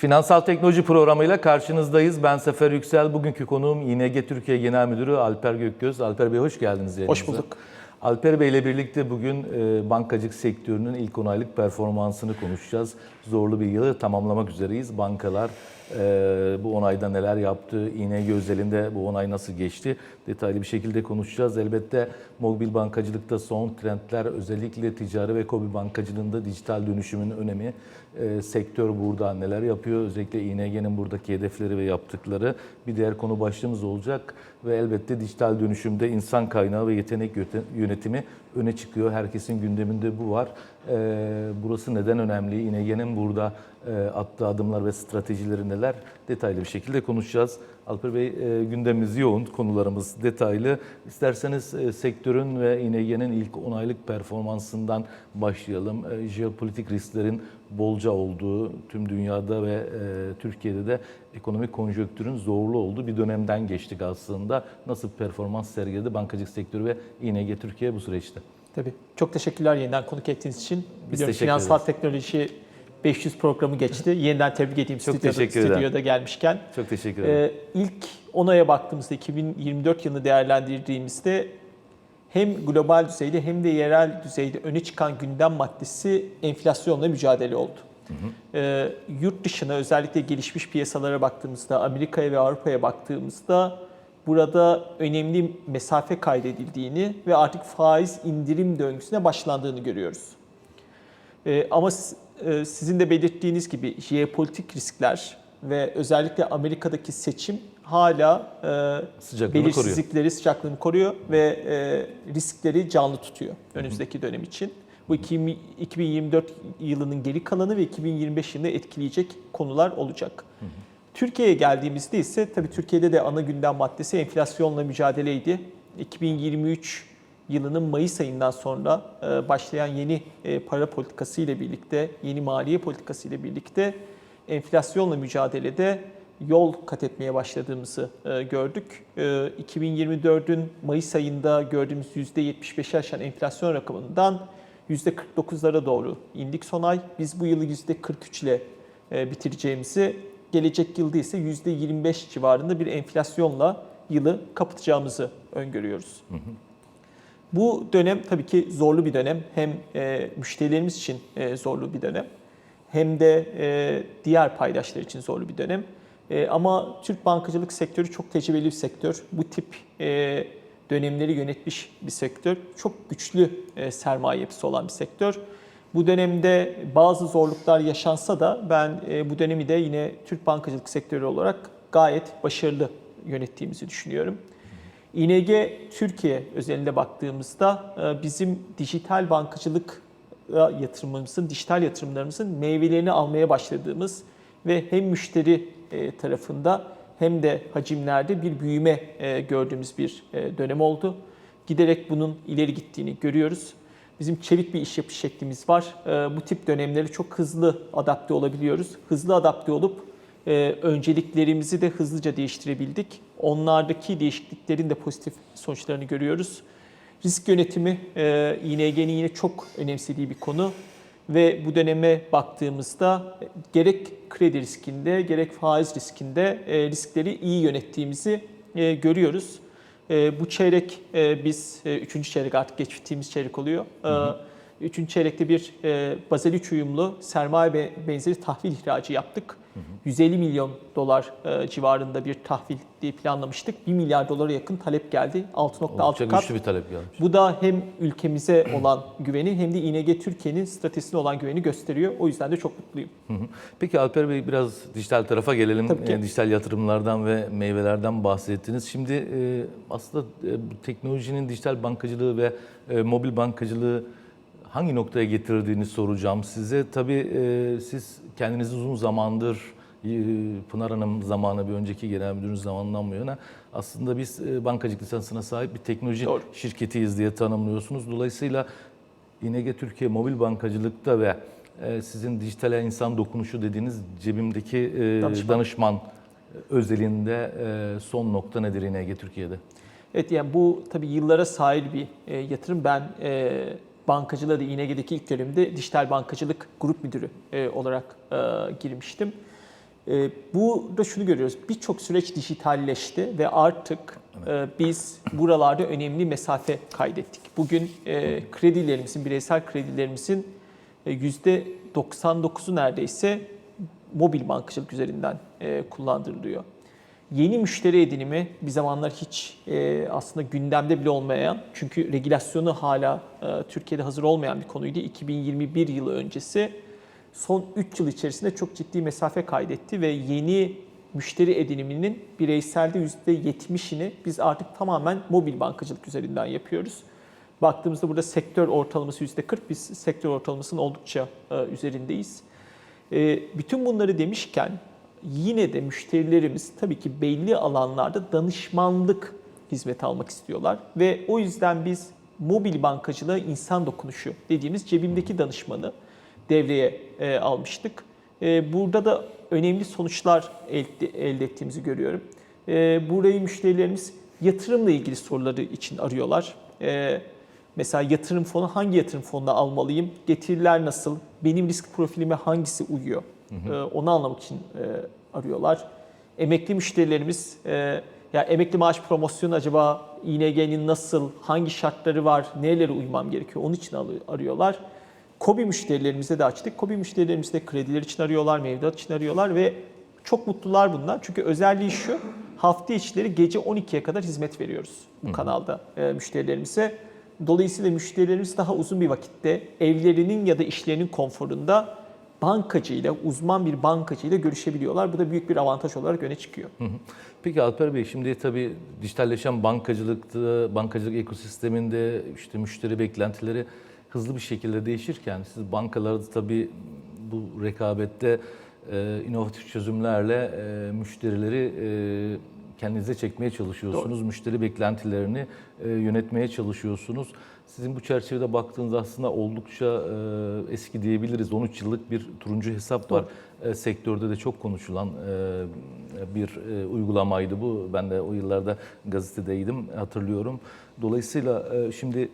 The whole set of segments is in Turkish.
Finansal Teknoloji programıyla karşınızdayız. Ben Sefer Yüksel. Bugünkü konuğum İNG Türkiye Genel Müdürü Alper Gökgöz. Alper Bey hoş geldiniz yayınımıza. Hoş bulduk. Alper Bey ile birlikte bugün e, bankacılık sektörünün ilk 10 aylık performansını konuşacağız. Zorlu bir yılı tamamlamak üzereyiz. Bankalar e, bu 10 ayda neler yaptı, İNG özelinde bu 10 ay nasıl geçti detaylı bir şekilde konuşacağız. Elbette mobil bankacılıkta son trendler özellikle ticari ve kobi bankacılığında dijital dönüşümün önemi. E, sektör burada neler yapıyor, özellikle İNG'nin buradaki hedefleri ve yaptıkları bir diğer konu başlığımız olacak. Ve elbette dijital dönüşümde insan kaynağı ve yetenek yönetimi öne çıkıyor. Herkesin gündeminde bu var. E, burası neden önemli? İNG'nin burada attığı adımlar ve stratejileri neler? Detaylı bir şekilde konuşacağız. Alper Bey e, gündemimiz yoğun, konularımız detaylı. İsterseniz e, sektörün ve İNG'nin ilk 10 aylık performansından başlayalım. E, jeopolitik risklerin bolca olduğu, tüm dünyada ve e, Türkiye'de de ekonomik konjonktürün zorlu olduğu bir dönemden geçtik aslında. Nasıl performans sergiledi bankacılık sektörü ve İNG Türkiye bu süreçte? Tabii. Çok teşekkürler yeniden konuk ettiğiniz için. Biz Biliyorum teşekkür finansal teknoloji 500 programı geçti. Yeniden tebrik edeyim Çok stüdyoda, teşekkür ederim. stüdyoda gelmişken. Çok teşekkür ederim. Ee, ilk 10 aya baktığımızda 2024 yılını değerlendirdiğimizde hem global düzeyde hem de yerel düzeyde öne çıkan gündem maddesi enflasyonla mücadele oldu. Ee, yurt dışına özellikle gelişmiş piyasalara baktığımızda, Amerika'ya ve Avrupa'ya baktığımızda burada önemli mesafe kaydedildiğini ve artık faiz indirim döngüsüne başlandığını görüyoruz. Ee, ama sizin de belirttiğiniz gibi jeopolitik riskler ve özellikle Amerika'daki seçim hala e, Sıcaklığını belirsizlikleri, sıcaklığını koruyor ve e, riskleri canlı tutuyor önümüzdeki dönem için. Bu 2000 2024 yılının geri kalanı ve 2025 yılını etkileyecek konular olacak. Türkiye'ye geldiğimizde ise tabii Türkiye'de de ana gündem maddesi enflasyonla mücadeleydi. 2023 yılının Mayıs ayından sonra e, başlayan yeni e, para politikası ile birlikte, yeni maliye politikası ile birlikte enflasyonla mücadelede yol kat etmeye başladığımızı e, gördük. E, 2024'ün Mayıs ayında gördüğümüz %75'i aşan enflasyon rakamından %49'lara doğru indik son ay. Biz bu yılı %43 ile bitireceğimizi, gelecek yılda ise %25 civarında bir enflasyonla yılı kapatacağımızı öngörüyoruz. Bu dönem tabii ki zorlu bir dönem. Hem e, müşterilerimiz için e, zorlu bir dönem hem de e, diğer paydaşlar için zorlu bir dönem. E, ama Türk bankacılık sektörü çok tecrübeli bir sektör. Bu tip e, dönemleri yönetmiş bir sektör. Çok güçlü e, sermaye yapısı olan bir sektör. Bu dönemde bazı zorluklar yaşansa da ben e, bu dönemi de yine Türk bankacılık sektörü olarak gayet başarılı yönettiğimizi düşünüyorum. İNG Türkiye özelinde baktığımızda e, bizim dijital bankacılık yatırımımızın, dijital yatırımlarımızın meyvelerini almaya başladığımız ve hem müşteri e, tarafında hem de hacimlerde bir büyüme e, gördüğümüz bir dönem oldu. Giderek bunun ileri gittiğini görüyoruz. Bizim çevik bir iş yapış şeklimiz var. Bu tip dönemleri çok hızlı adapte olabiliyoruz. Hızlı adapte olup e, önceliklerimizi de hızlıca değiştirebildik. Onlardaki değişikliklerin de pozitif sonuçlarını görüyoruz. Risk yönetimi e, İNG'nin yine çok önemsediği bir konu ve bu döneme baktığımızda gerek kredi riskinde gerek faiz riskinde e, riskleri iyi yönettiğimizi e, görüyoruz. E, bu çeyrek biz üçüncü çeyrek artık geçtiğimiz çeyrek oluyor. E, Üçüncü çeyrekte bir e, Basel 3 uyumlu sermaye be- benzeri tahvil ihracı yaptık. 150 milyon dolar e, civarında bir tahvil diye planlamıştık. 1 milyar dolara yakın talep geldi. 6.6 Oldukça kat. güçlü bir talep gelmiş. Bu da hem ülkemize olan güveni hem de İNG Türkiye'nin stratejisine olan güveni gösteriyor. O yüzden de çok mutluyum. Hı hı. Peki Alper Bey biraz dijital tarafa gelelim. Tabii ki. Yani dijital yatırımlardan ve meyvelerden bahsettiniz. Şimdi e, aslında e, teknolojinin dijital bankacılığı ve e, mobil bankacılığı hangi noktaya getirdiğini soracağım size. Tabii e, siz kendinizi uzun zamandır e, Pınar Hanım zamanı bir önceki genel müdürünüz zamanından bu yana aslında biz e, bankacılık lisansına sahip bir teknoloji Doğru. şirketiyiz diye tanımlıyorsunuz. Dolayısıyla İNG Türkiye mobil bankacılıkta ve e, sizin dijitale insan dokunuşu dediğiniz cebimdeki Danışman. danışman, özelinde son nokta nedir İNG Türkiye'de? Evet yani bu tabii yıllara sahil bir yatırım. Ben bankacılığa da İNG'deki ilk dönemde dijital bankacılık grup müdürü e, olarak e, girmiştim. E, burada şunu görüyoruz. Birçok süreç dijitalleşti ve artık e, biz buralarda önemli mesafe kaydettik. Bugün e, kredilerimizin, bireysel kredilerimizin e, %99'u neredeyse mobil bankacılık üzerinden e, kullandırılıyor. Yeni müşteri edinimi bir zamanlar hiç e, aslında gündemde bile olmayan, çünkü regülasyonu hala e, Türkiye'de hazır olmayan bir konuydu. 2021 yılı öncesi son 3 yıl içerisinde çok ciddi mesafe kaydetti ve yeni müşteri ediniminin bireyselde %70'ini biz artık tamamen mobil bankacılık üzerinden yapıyoruz. Baktığımızda burada sektör ortalaması %40, biz sektör ortalamasının oldukça e, üzerindeyiz. E, bütün bunları demişken yine de müşterilerimiz tabii ki belli alanlarda danışmanlık hizmeti almak istiyorlar ve o yüzden biz mobil bankacılığı insan dokunuşu dediğimiz cebimdeki danışmanı devreye e, almıştık. E, burada da önemli sonuçlar elde, elde ettiğimizi görüyorum. E, burayı müşterilerimiz yatırımla ilgili soruları için arıyorlar. E, mesela yatırım fonu hangi yatırım fonunu almalıyım? Getiriler nasıl? Benim risk profilime hangisi uyuyor? E, onu anlamak için e, arıyorlar. Emekli müşterilerimiz e, ya emekli maaş promosyonu acaba ING'nin nasıl, hangi şartları var, nelere uymam gerekiyor onun için arıyorlar. Kobi müşterilerimize de açtık. Kobi müşterilerimiz de krediler için arıyorlar, mevduat için arıyorlar ve çok mutlular bundan. Çünkü özelliği şu, hafta içleri gece 12'ye kadar hizmet veriyoruz bu kanalda e, müşterilerimize. Dolayısıyla müşterilerimiz daha uzun bir vakitte evlerinin ya da işlerinin konforunda bankacıyla, uzman bir bankacıyla görüşebiliyorlar. Bu da büyük bir avantaj olarak öne çıkıyor. Peki Alper Bey şimdi tabii dijitalleşen bankacılıkta, bankacılık ekosisteminde işte müşteri beklentileri hızlı bir şekilde değişirken siz bankalarda tabii bu rekabette e, inovatif çözümlerle e, müşterileri e, kendinize çekmeye çalışıyorsunuz. Müşteri beklentilerini e, yönetmeye çalışıyorsunuz. Sizin bu çerçevede baktığınız aslında oldukça e, eski diyebiliriz. 13 yıllık bir turuncu hesap var. E, sektörde de çok konuşulan e, bir e, uygulamaydı bu. Ben de o yıllarda gazetedeydim hatırlıyorum. Dolayısıyla e, şimdi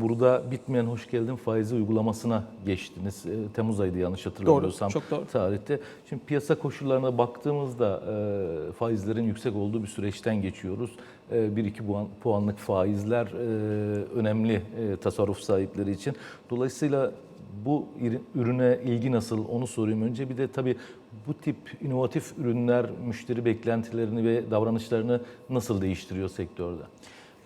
burada bitmeyen hoş geldin faizi uygulamasına geçtiniz. E, Temmuz ayıydı yanlış hatırlamıyorsam. çok doğru. Tarihte. Şimdi piyasa koşullarına baktığımızda e, faizlerin yüksek olduğu bir süreçten geçiyoruz. 1-2 puan, puanlık faizler e, önemli e, tasarruf sahipleri için. Dolayısıyla bu ürüne ilgi nasıl onu sorayım önce. Bir de tabii bu tip inovatif ürünler müşteri beklentilerini ve davranışlarını nasıl değiştiriyor sektörde?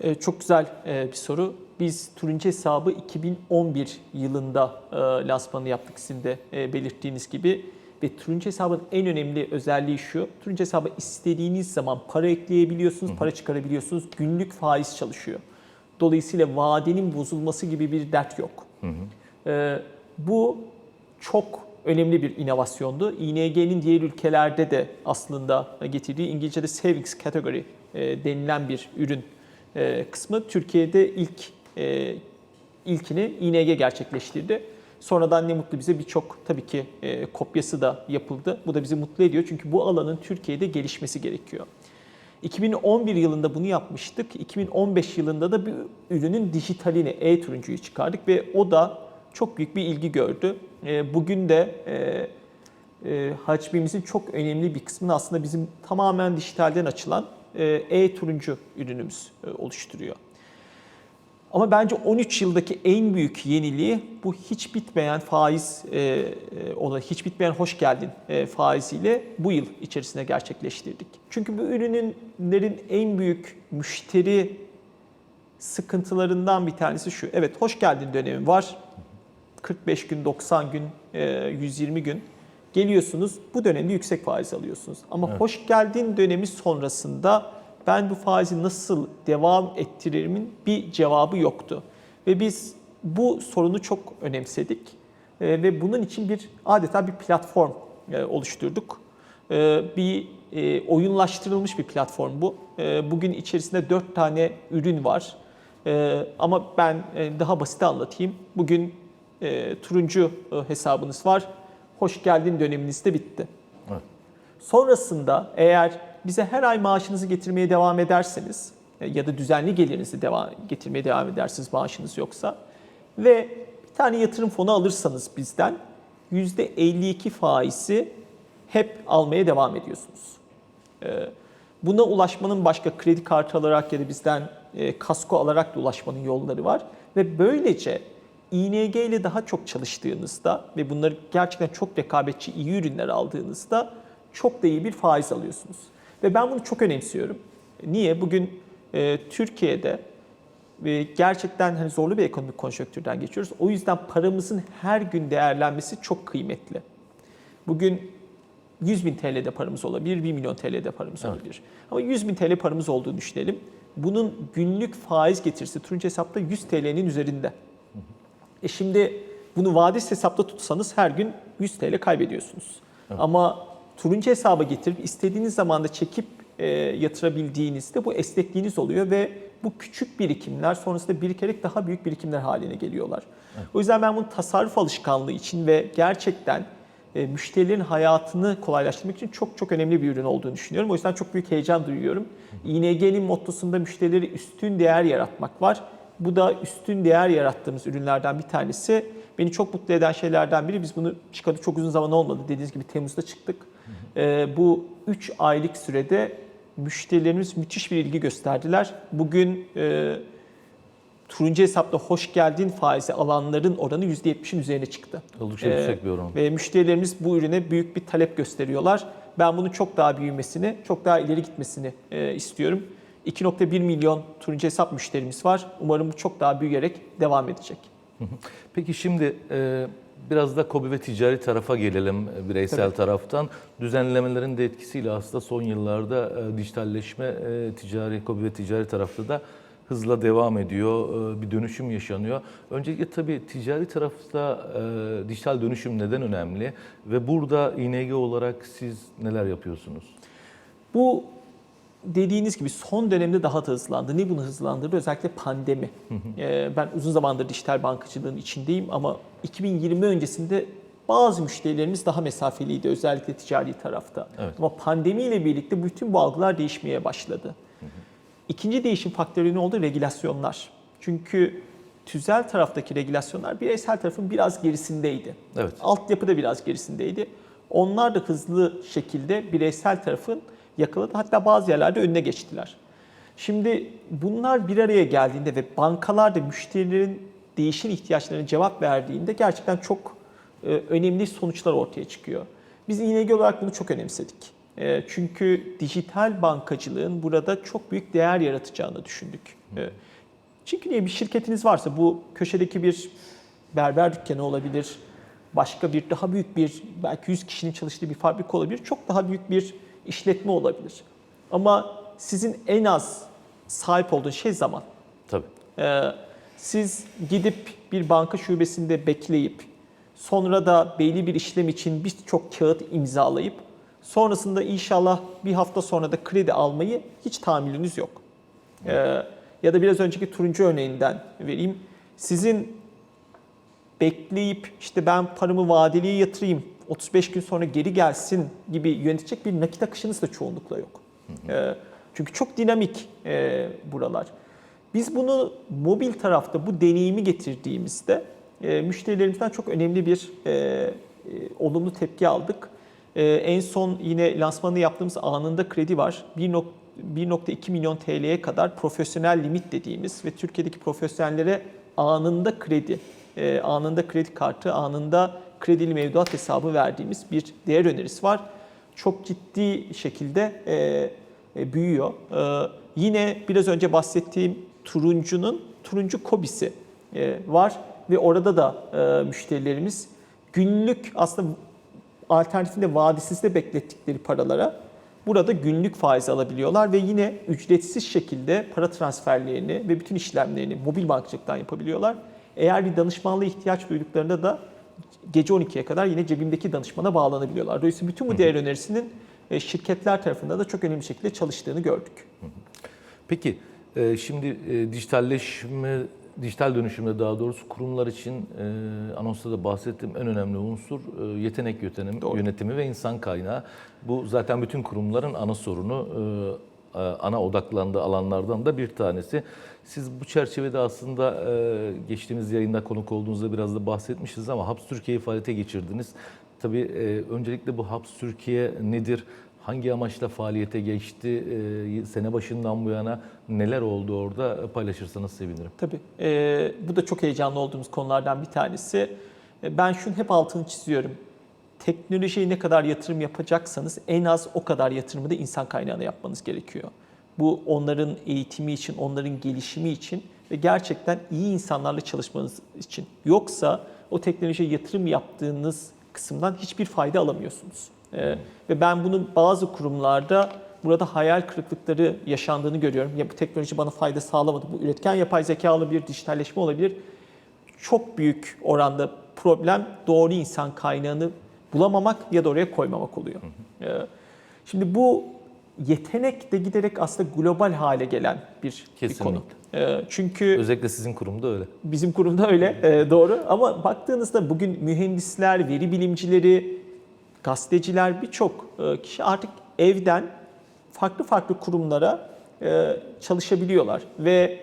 Ee, Çok güzel e, bir soru. Biz turuncu hesabı 2011 yılında e, lansmanı yaptık sizin de e, belirttiğiniz gibi. Ve turuncu hesabın en önemli özelliği şu. Turuncu hesaba istediğiniz zaman para ekleyebiliyorsunuz, para çıkarabiliyorsunuz. Günlük faiz çalışıyor. Dolayısıyla vadenin bozulması gibi bir dert yok. Ee, Bu çok önemli bir inovasyondu. ING'nin diğer ülkelerde de aslında getirdiği İngilizce'de savings category e, denilen bir ürün e, kısmı. Türkiye'de ilk e, ilkini ING gerçekleştirdi. Sonradan ne mutlu bize birçok tabii ki e, kopyası da yapıldı. Bu da bizi mutlu ediyor çünkü bu alanın Türkiye'de gelişmesi gerekiyor. 2011 yılında bunu yapmıştık. 2015 yılında da bir ürünün dijitalini, e-turuncuyu çıkardık ve o da çok büyük bir ilgi gördü. E, Bugün de e, e, hacmimizin çok önemli bir kısmını aslında bizim tamamen dijitalden açılan e, e-turuncu ürünümüz e, oluşturuyor. Ama bence 13 yıldaki en büyük yeniliği bu hiç bitmeyen faiz, e, e, ona hiç bitmeyen hoş geldin e, faiziyle bu yıl içerisinde gerçekleştirdik. Çünkü bu ürünlerin en büyük müşteri sıkıntılarından bir tanesi şu. Evet hoş geldin dönemi var. 45 gün, 90 gün, e, 120 gün geliyorsunuz. Bu dönemde yüksek faiz alıyorsunuz. Ama hoş geldin dönemi sonrasında ben bu faizi nasıl devam ettiririmin bir cevabı yoktu. Ve biz bu sorunu çok önemsedik. E, ve bunun için bir adeta bir platform e, oluşturduk. E, bir e, oyunlaştırılmış bir platform bu. E, bugün içerisinde 4 tane ürün var. E, ama ben e, daha basit anlatayım. Bugün e, turuncu e, hesabınız var. Hoş geldin döneminiz de bitti. Evet. Sonrasında eğer bize her ay maaşınızı getirmeye devam ederseniz e, ya da düzenli gelirinizi devam getirmeye devam edersiniz maaşınız yoksa ve bir tane yatırım fonu alırsanız bizden %52 faizi hep almaya devam ediyorsunuz. Ee, Buna ulaşmanın başka kredi kartı alarak ya da bizden e, kasko alarak da ulaşmanın yolları var. Ve böylece ING ile daha çok çalıştığınızda ve bunları gerçekten çok rekabetçi iyi ürünler aldığınızda çok da iyi bir faiz alıyorsunuz. Ve ben bunu çok önemsiyorum. Niye? Bugün e, Türkiye'de ve gerçekten hani zorlu bir ekonomik konjonktürden geçiyoruz. O yüzden paramızın her gün değerlenmesi çok kıymetli. Bugün 100 bin TL'de paramız olabilir, 1 milyon TL'de paramız Evet. olabilir. Ama 100 bin TL paramız olduğunu düşünelim. Bunun günlük faiz getirisi turuncu hesapta 100 TL'nin üzerinde. E şimdi bunu vadis hesapta tutsanız her gün 100 TL kaybediyorsunuz. Ama turuncu hesaba getirip istediğiniz zamanda çekip e, yatırabildiğinizde bu esnekliğiniz oluyor ve bu küçük birikimler sonrasında birikerek daha büyük birikimler haline geliyorlar. O yüzden ben bunu tasarruf alışkanlığı için ve gerçekten e, müşterilerin hayatını kolaylaştırmak için çok çok önemli bir ürün olduğunu düşünüyorum. O yüzden çok büyük heyecan duyuyorum. ING'nin mottosunda müşterileri üstün değer yaratmak var. Bu da üstün değer yarattığımız ürünlerden bir tanesi. Beni çok mutlu eden şeylerden biri. Biz bunu çıkalı çok uzun zaman olmadı. Dediğiniz gibi Temmuz'da çıktık. E, bu 3 aylık sürede müşterilerimiz müthiş bir ilgi gösterdiler. Bugün e, turuncu hesapta hoş geldin faizi alanların oranı %70'in üzerine çıktı. Oldukça Ee, yüksek bir oran. Ve müşterilerimiz bu ürüne büyük bir talep gösteriyorlar. Ben bunu çok daha büyümesini, çok daha ileri gitmesini e, istiyorum. 2.1 milyon turuncu hesap müşterimiz var. Umarım bu çok daha büyüyerek devam edecek. Peki şimdi e, biraz da KOBİ ve ticari tarafa gelelim e, bireysel Tabii. taraftan. Düzenlemelerin de etkisiyle aslında son yıllarda e, dijitalleşme e, ticari KOBİ ve ticari tarafta da hızla devam ediyor. E, bir dönüşüm yaşanıyor. Öncelikle tabii ticari tarafta e, dijital dönüşüm neden önemli ve burada İNG olarak siz neler yapıyorsunuz? Bu dediğiniz gibi son dönemde daha da hızlandı. Ne bunu hızlandırdı? Özellikle pandemi. Ee, ben uzun zamandır dijital bankacılığın içindeyim ama 2020 öncesinde bazı müşterilerimiz daha mesafeliydi özellikle ticari tarafta. Evet. Ama pandemiyle birlikte bütün bu algılar değişmeye başladı. İkinci değişim faktörü ne oldu? Regülasyonlar. Çünkü tüzel taraftaki regülasyonlar bireysel tarafın biraz gerisindeydi. Evet. Altyapı da biraz gerisindeydi. Onlar da hızlı şekilde bireysel tarafın yakaladı. Hatta bazı yerlerde önüne geçtiler. Şimdi bunlar bir araya geldiğinde ve bankalar da müşterilerin değişen ihtiyaçlarına cevap verdiğinde gerçekten çok e, önemli sonuçlar ortaya çıkıyor. Biz ING olarak bunu çok önemsedik. E, çünkü dijital bankacılığın burada çok büyük değer yaratacağını düşündük. E, çünkü niye bir şirketiniz varsa bu köşedeki bir berber dükkanı olabilir, başka bir daha büyük bir belki 100 kişinin çalıştığı bir fabrika olabilir, çok daha büyük bir işletme olabilir. Ama sizin en az sahip olduğunuz şey zaman. Tabii. Ee, siz gidip bir banka şubesinde bekleyip sonra da belli bir işlem için birçok kağıt imzalayıp sonrasında inşallah bir hafta sonra da kredi almayı hiç tahammülünüz yok. Ee, ya da biraz önceki turuncu örneğinden vereyim. Sizin bekleyip işte ben paramı vadeliye yatırayım 35 gün sonra geri gelsin gibi yönetecek bir nakit akışınız da çoğunlukla yok. Ee, çünkü çok dinamik e, buralar. Biz bunu mobil tarafta bu deneyimi getirdiğimizde e, müşterilerimizden çok önemli bir e, olumlu tepki aldık. En son yine lansmanını yaptığımız anında kredi var. 1.2 1.2 milyon TL'ye kadar profesyonel limit dediğimiz ve Türkiye'deki profesyonellere anında kredi, anında kredi kartı, anında kredili mevduat hesabı verdiğimiz bir değer önerisi var. Çok ciddi şekilde e, e, büyüyor. E, yine biraz önce bahsettiğim turuncunun turuncu kobisi e, var ve orada da e, müşterilerimiz günlük aslında alternatifinde vadisizde beklettikleri paralara burada günlük faiz alabiliyorlar ve yine ücretsiz şekilde para transferlerini ve bütün işlemlerini mobil bankacılıktan yapabiliyorlar. Eğer bir danışmanlığa ihtiyaç duyduklarında da gece 12'ye kadar yine cebimdeki danışmana bağlanabiliyorlar. Dolayısıyla bütün bu değer önerisinin e, şirketler tarafından da çok önemli şekilde çalıştığını gördük. Peki e, şimdi e, dijitalleşme, dijital dönüşümde daha doğrusu kurumlar için anonsta da bahsettiğim en önemli unsur yetenek yönetimi, Doğru. yönetimi ve insan kaynağı. Bu zaten bütün kurumların ana sorunu, ana odaklandığı alanlardan da bir tanesi. Siz bu çerçevede aslında e, geçtiğimiz yayında konuk olduğunuzda biraz da bahsetmiştiniz ama Hubs Türkiye'yi faaliyete geçirdiniz. Tabii e, öncelikle bu Hubs Türkiye nedir? Hangi amaçla faaliyete geçti? E, sene başından bu yana neler oldu orada paylaşırsanız sevinirim. Tabii. Ee, bu da çok heyecanlı olduğumuz konulardan bir tanesi. Ben şunu hep altını çiziyorum. Teknolojiye ne kadar yatırım yapacaksanız en az o kadar yatırımı da insan kaynağına yapmanız gerekiyor. Bu onların eğitimi için, onların gelişimi için ve gerçekten iyi insanlarla çalışmanız için. Yoksa o teknolojiye yatırım yaptığınız kısımdan hiçbir fayda alamıyorsunuz. Ee, ve ben bunu bazı kurumlarda burada hayal kırıklıkları yaşandığını görüyorum. Ya bu teknoloji bana fayda sağlamadı. Bu üretken yapay zeka olabilir, dijitalleşme olabilir. Çok büyük oranda problem doğru insan kaynağını bulamamak ya da oraya koymamak oluyor. Ee, Şimdi bu yetenek de giderek aslında global hale gelen bir, bir konu. Ee, Çünkü Özellikle sizin kurumda öyle. Bizim kurumda öyle e, doğru ama baktığınızda bugün mühendisler, veri bilimcileri, gazeteciler birçok e, kişi artık evden farklı farklı kurumlara e, çalışabiliyorlar ve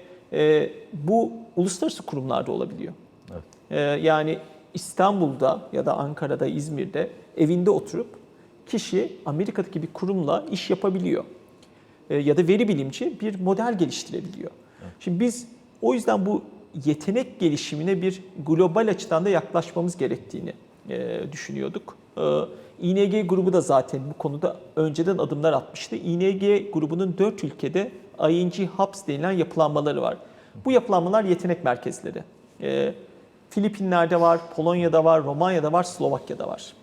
bu uluslararası kurumlarda olabiliyor. Evet. Yani İstanbul'da ya da Ankara'da, İzmir'de evinde oturup kişi Amerika'daki bir kurumla iş yapabiliyor. E, ya da veri bilimci bir model geliştirebiliyor. Şimdi biz o yüzden bu yetenek gelişimine bir global açıdan da yaklaşmamız gerektiğini e, düşünüyorduk. E, ING grubu da zaten bu konuda önceden adımlar atmıştı. ING grubunun dört ülkede ING Hubs denilen yapılanmaları var. Bu yapılanmalar yetenek merkezleri. E, Filipinler'de var, Polonya'da var, Romanya'da var, Slovakya'da var.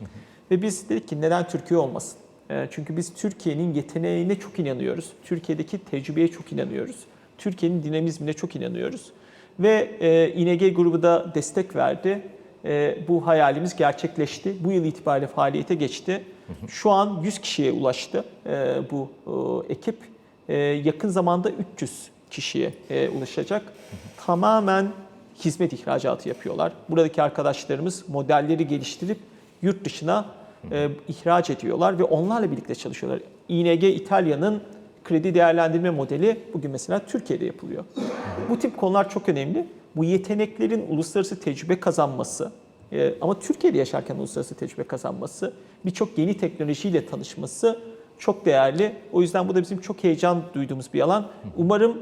Ve biz dedik ki neden Türkiye olmasın? E, Çünkü biz Türkiye'nin yeteneğine çok inanıyoruz. Türkiye'deki tecrübeye çok inanıyoruz. Türkiye'nin dinamizmine çok inanıyoruz. Ve e, İNG grubu da destek verdi. E, bu hayalimiz gerçekleşti. Bu yıl itibariyle faaliyete geçti. Şu an 100 kişiye ulaştı e, bu ekip. Yakın zamanda 300 kişiye ulaşacak. Tamamen hizmet ihracatı yapıyorlar. Buradaki arkadaşlarımız modelleri geliştirip yurt dışına e, ihraç ediyorlar ve onlarla birlikte çalışıyorlar. ING İtalya'nın kredi değerlendirme modeli bugün mesela Türkiye'de yapılıyor. Bu tip konular çok önemli. Bu yeteneklerin uluslararası tecrübe kazanması e, ama Türkiye'de yaşarken uluslararası tecrübe kazanması, birçok yeni teknolojiyle tanışması çok değerli. O yüzden bu da bizim çok heyecan duyduğumuz bir alan. Umarım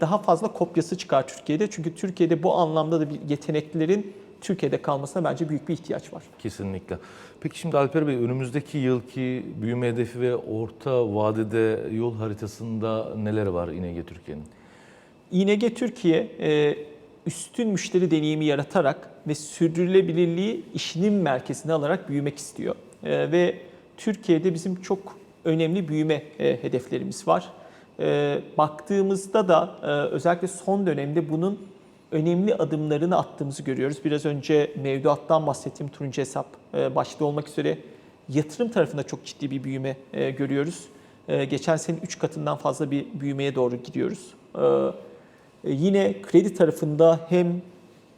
daha fazla kopyası çıkar Türkiye'de. Çünkü Türkiye'de bu anlamda da bir yeteneklilerin Türkiye'de kalmasına bence büyük bir ihtiyaç var. Kesinlikle. Peki şimdi Alper Bey önümüzdeki yılki büyüme hedefi ve orta vadede yol haritasında neler var İNG Türkiye'nin? ING Türkiye e, üstün müşteri deneyimi yaratarak ve sürdürülebilirliği işinin merkezine alarak büyümek istiyor. E, Ve Türkiye'de bizim çok önemli büyüme e, hedeflerimiz var. E, Baktığımızda da e, özellikle son dönemde bunun önemli adımlarını attığımızı görüyoruz. Biraz önce mevduattan bahsettiğim turuncu hesap e, başta olmak üzere yatırım tarafında çok ciddi bir büyüme e, görüyoruz. E, Geçen sene 3 katından fazla bir büyümeye doğru gidiyoruz. E, e, Yine kredi tarafında hem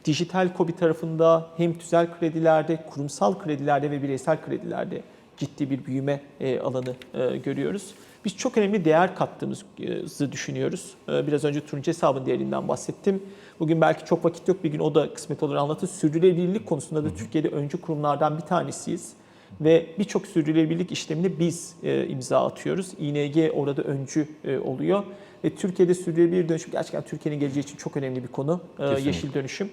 dijital kobi tarafında hem tüzel kredilerde, kurumsal kredilerde ve bireysel kredilerde ciddi bir büyüme e, alanı e, görüyoruz. Biz çok önemli değer kattığımızı düşünüyoruz. E, Biraz önce turuncu hesabın değerinden bahsettim. Bugün belki çok vakit yok bir gün o da kısmet olur anlatır. Sürdürülebilirlik konusunda da Türkiye'de öncü kurumlardan bir tanesiyiz. Ve birçok sürdürülebilirlik işlemine biz imza atıyoruz. ING orada öncü oluyor. Ve Türkiye'de sürdürülebilir dönüşüm gerçekten Türkiye'nin geleceği için çok önemli bir konu. Kesinlikle. yeşil dönüşüm.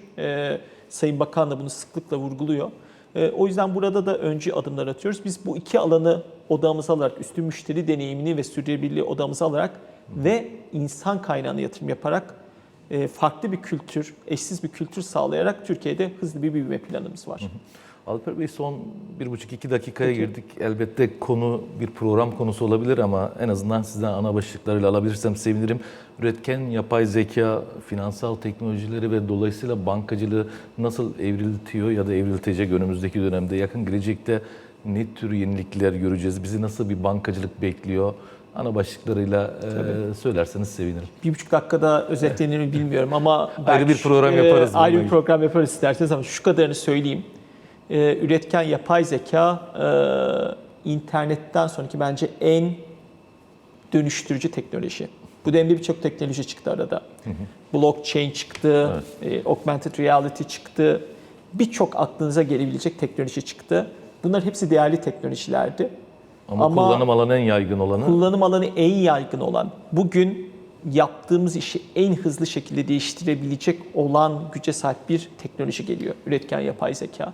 Sayın Bakan da bunu sıklıkla vurguluyor. E, o yüzden burada da öncü adımlar atıyoruz. Biz bu iki alanı odağımıza alarak, üstün müşteri deneyimini ve sürdürülebilirliği odağımıza alarak ve insan kaynağına yatırım yaparak e, farklı bir kültür, eşsiz bir kültür sağlayarak Türkiye'de hızlı bir büyüme planımız var. Alper Bey son bir buçuk iki dakikaya Peki. girdik. Elbette konu bir program konusu olabilir ama en azından sizden ana başlıklarıyla alabilirsem sevinirim. Üretken yapay zeka, finansal teknolojileri ve dolayısıyla bankacılığı nasıl evriltiyor ya da evriltecek önümüzdeki dönemde yakın gelecekte ne tür yenilikler göreceğiz? Bizi nasıl bir bankacılık bekliyor? Ana başlıklarıyla e, söylerseniz sevinirim. Bir buçuk dakikada özetlenir mi bilmiyorum ama Ayrı bir program e, yaparız Ayrı bununla bir program yaparız isterseniz ama şu kadarını söyleyeyim. E, üretken yapay zeka e, internetten sonraki bence en dönüştürücü teknoloji. Bu dönemde birçok teknoloji çıktı arada. Blockchain çıktı, e, augmented reality çıktı. Birçok aklınıza gelebilecek teknoloji çıktı. Bunlar hepsi değerli teknolojilerdi. Ama, Ama- kullanım alanı en yaygın olanı. Kullanım alanı en yaygın olan, bugün yaptığımız işi en hızlı şekilde değiştirebilecek olan güce sahip bir teknoloji geliyor. Üretken yapay zeka.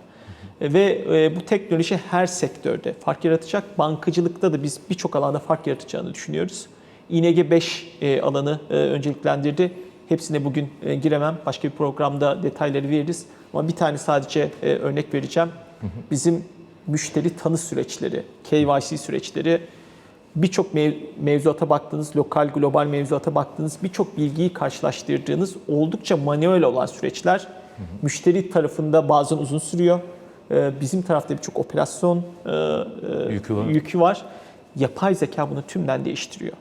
Ve e, bu teknoloji her sektörde fark yaratacak. Bankacılıkta da biz birçok alanda fark yaratacağını düşünüyoruz. ING 5 e, alanı e, önceliklendirdi. Hepsine bugün e, giremem. Başka bir programda detayları veririz. Ama bir tane sadece e, örnek vereceğim. Bizim müşteri tanı süreçleri, KYC süreçleri birçok mev- mevzuata baktığınız, lokal, global mevzuata baktığınız, birçok bilgiyi karşılaştırdığınız oldukça manuel olan süreçler. Müşteri tarafında bazen uzun sürüyor. Ee, Bizim tarafta birçok operasyon e, e, Yükü var. yükü var. Yapay zeka bunu tümden değiştiriyor.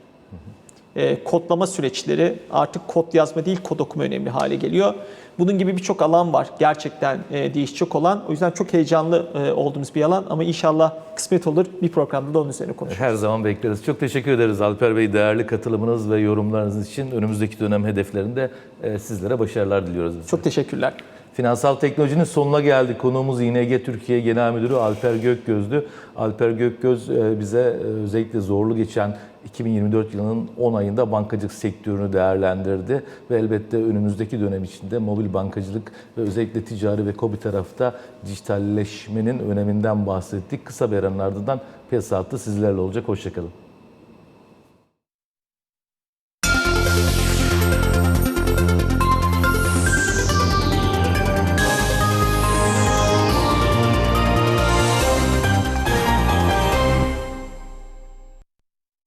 E, kodlama süreçleri artık kod yazma değil kod okuma önemli hale geliyor. Bunun gibi birçok alan var gerçekten e, değişecek olan. O yüzden çok heyecanlı olduğumuz bir alan ama inşallah kısmet olur bir programda da onun üzerine konuşuruz. Her zaman bekleriz. Çok teşekkür ederiz Alper Bey değerli katılımınız ve yorumlarınız için. Önümüzdeki dönem hedeflerinde sizlere başarılar diliyoruz. biz. Çok teşekkürler. Finansal teknolojinin sonuna geldik. Konuğumuz ING Türkiye Genel Müdürü Alper Gökgöz'dü. Alper Gökgöz e, bize e, özellikle zorlu geçen 2024 yılının 10 ayında bankacılık sektörünü değerlendirdi ve elbette önümüzdeki dönem içinde mobil bankacılık ve özellikle ticari ve KOBİ tarafta dijitalleşmenin öneminden bahsettik. Kısa bir aranın ardından piyasa sizlerle olacak. Hoşçakalın.